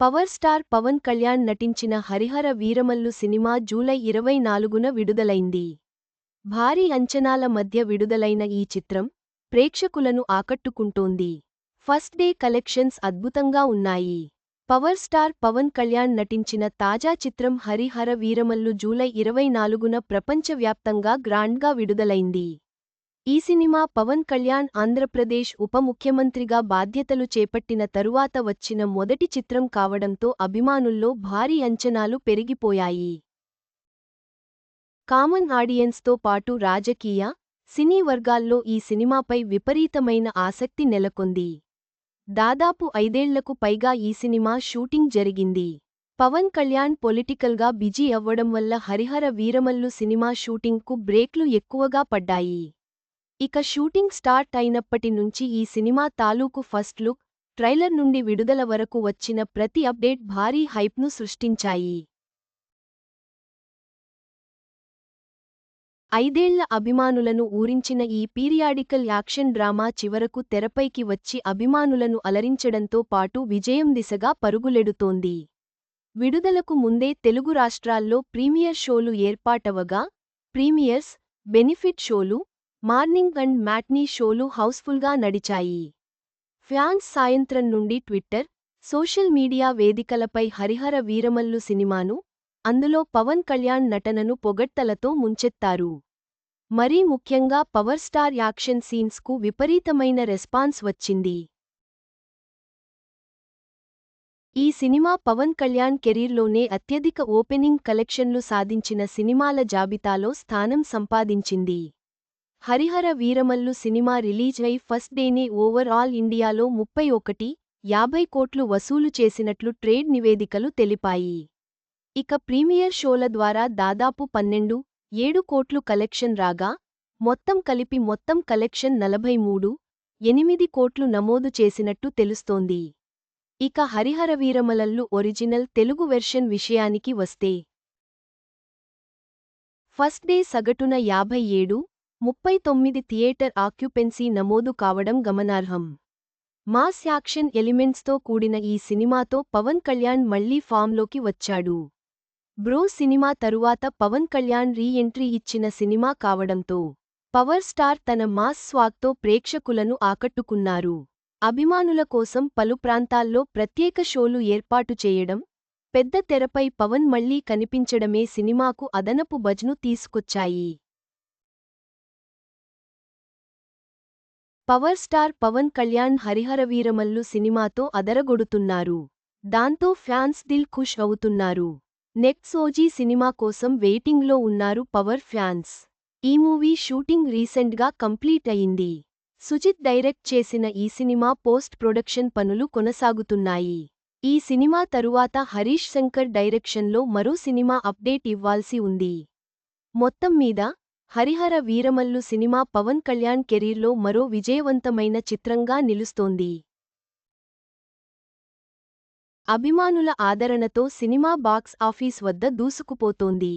Power star Pawan Kalyan నటించిన Harihara Veeramallu cinema July ఇరవై నాలుగున విడుదలైంది. భారీ అంచనాల మధ్య విడుదలైన ఈ చిత్రం ప్రేక్షకులను ఆకట్టుకుంటోంది. ఫస్ట్ డే కలెక్షన్స్ అద్భుతంగా ఉన్నాయి. పవర్ స్టార్ పవన్ కళ్యాణ్ నటించిన తాజా చిత్రం హరిహర వీరమల్లు జూలై ఇరవై నాలుగున ప్రపంచవ్యాప్తంగా గ్రాండ్గా విడుదలైంది. ఈ సినిమా పవన్ కళ్యాణ్ ఆంధ్రప్రదేశ్ ఉప ముఖ్యమంత్రిగా బాధ్యతలు చేపట్టిన తరువాత వచ్చిన మొదటి చిత్రం కావడంతో అభిమానుల్లో భారీ అంచనాలు పెరిగిపోయాయి. కామన్ ఆడియన్స్తో పాటు రాజకీయ సినీ వర్గాల్లో ఈ సినిమాపై విపరీతమైన ఆసక్తి నెలకొంది. దాదాపు ఐదేళ్ళకు పైగా ఈ సినిమా షూటింగ్ జరిగింది. పవన్ కళ్యాణ్ పొలిటికల్గా బిజీ అవ్వడం వల్ల హరిహర వీరమల్లు సినిమా షూటింగ్కు బ్రేక్లు ఎక్కువగా పడ్డాయి. ఇక షూటింగ్ స్టార్ట్ అయినప్పటి నుంచి ఈ సినిమా తాలూకు ఫస్ట్ లుక్ ట్రైలర్ నుండి విడుదల వరకు వచ్చిన ప్రతి అప్డేట్ భారీ హైప్ను సృష్టించాయి. ఐదేళ్ళ అభిమానులను ఊరించిన ఈ పీరియాడికల్ యాక్షన్ డ్రామా చివరకు తెరపైకి వచ్చి అభిమానులను అలరించడంతో పాటు విజయం దిశగా పరుగులెడుతోంది. విడుదలకు ముందే తెలుగు రాష్ట్రాల్లో ప్రీమియర్ షోలు ఏర్పాటవగా ప్రీమియర్స్ బెనిఫిట్ షోలు మార్నింగ్ అండ్ మ్యాట్నీ షోలు హౌస్ఫుల్గా నడిచాయి. ఫ్యాన్స్ సాయంత్రం నుండి ట్విట్టర్ సోషల్ మీడియా వేదికలపై హరిహర వీరమల్లు సినిమాను అందులో పవన్ కళ్యాణ్ నటనను పొగడ్తలతో ముంచెత్తారు. మరీ ముఖ్యంగా పవర్ స్టార్ యాక్షన్ సీన్స్కు విపరీతమైన రెస్పాన్స్ వచ్చింది. ఈ సినిమా పవన్ కళ్యాణ్ కెరీర్లోనే అత్యధిక ఓపెనింగ్ కలెక్షన్లు సాధించిన సినిమాల జాబితాలో స్థానం సంపాదించింది. హరిహర వీరమల్లు సినిమా రిలీజ్ అయి ఫస్ట్ డేనే ఓవర్ ఆల్ ఇండియాలో ముప్పై ఒకటి యాభై కోట్లు వసూలు చేసినట్లు ట్రేడ్ నివేదికలు తెలిపాయి. ఇక ప్రీమియర్ షోల ద్వారా దాదాపు పన్నెండు ఏడు కోట్లు కలెక్షన్ రాగా మొత్తం కలిపి మొత్తం కలెక్షన్ నలభై మూడు ఎనిమిది కోట్లు నమోదు చేసినట్టు తెలుస్తోంది. ఇక హరిహర వీరమలల్లు ఒరిజినల్ తెలుగు వెర్షన్ విషయానికి వస్తే ఫస్ట్ డే సగటున యాభై ఏడు ముప్పై తొమ్మిది థియేటర్ ఆక్యుపెన్సీ నమోదు కావడం గమనార్హం. మాస్ యాక్షన్ ఎలిమెంట్స్తో కూడిన ఈ సినిమాతో పవన్ కళ్యాణ్ మళ్ళీ ఫామ్లోకి వచ్చాడు. బ్రో సినిమా తరువాత పవన్ కళ్యాణ్ రీ ఎంట్రీ ఇచ్చిన సినిమా కావడంతో పవర్ స్టార్ తన మాస్ స్వాగ్తో ప్రేక్షకులను ఆకట్టుకున్నారు. అభిమానుల కోసం పలు ప్రాంతాల్లో ప్రత్యేక షోలు ఏర్పాటు చేయడం పెద్ద తెరపై పవన్ మళ్ళీ కనిపించడమే సినిమాకు అదనపు బజ్ను తీసుకొచ్చాయి. పవర్ స్టార్ పవన్ కళ్యాణ్ హరిహర వీరమల్లు సినిమాతో అదరగొడుతున్నారు. దాంతో ఫ్యాన్స్ దిల్ ఖుష్ అవుతున్నారు. నెక్స్ట్ సినిమా కోసం వెయిటింగ్లో ఉన్నారు పవర్ ఫ్యాన్స్. ఈ మూవీ షూటింగ్ రీసెంట్గా కంప్లీట్ అయింది. సుజిత్ డైరెక్ట్ చేసిన ఈ సినిమా పోస్ట్ ప్రొడక్షన్ పనులు కొనసాగుతున్నాయి. ఈ సినిమా తరువాత హరీష్ శంకర్ డైరెక్షన్లో మరో సినిమా అప్డేట్ ఇవ్వాల్సి ఉంది. మొత్తం మీద హరిహర వీరమల్లు సినిమా పవన్ కళ్యాణ్ కెరీర్లో మరో విజయవంతమైన చిత్రంగా నిలుస్తోంది. అభిమానుల ఆదరణతో సినిమా బాక్స్ ఆఫీస్ వద్ద దూసుకుపోతోంది.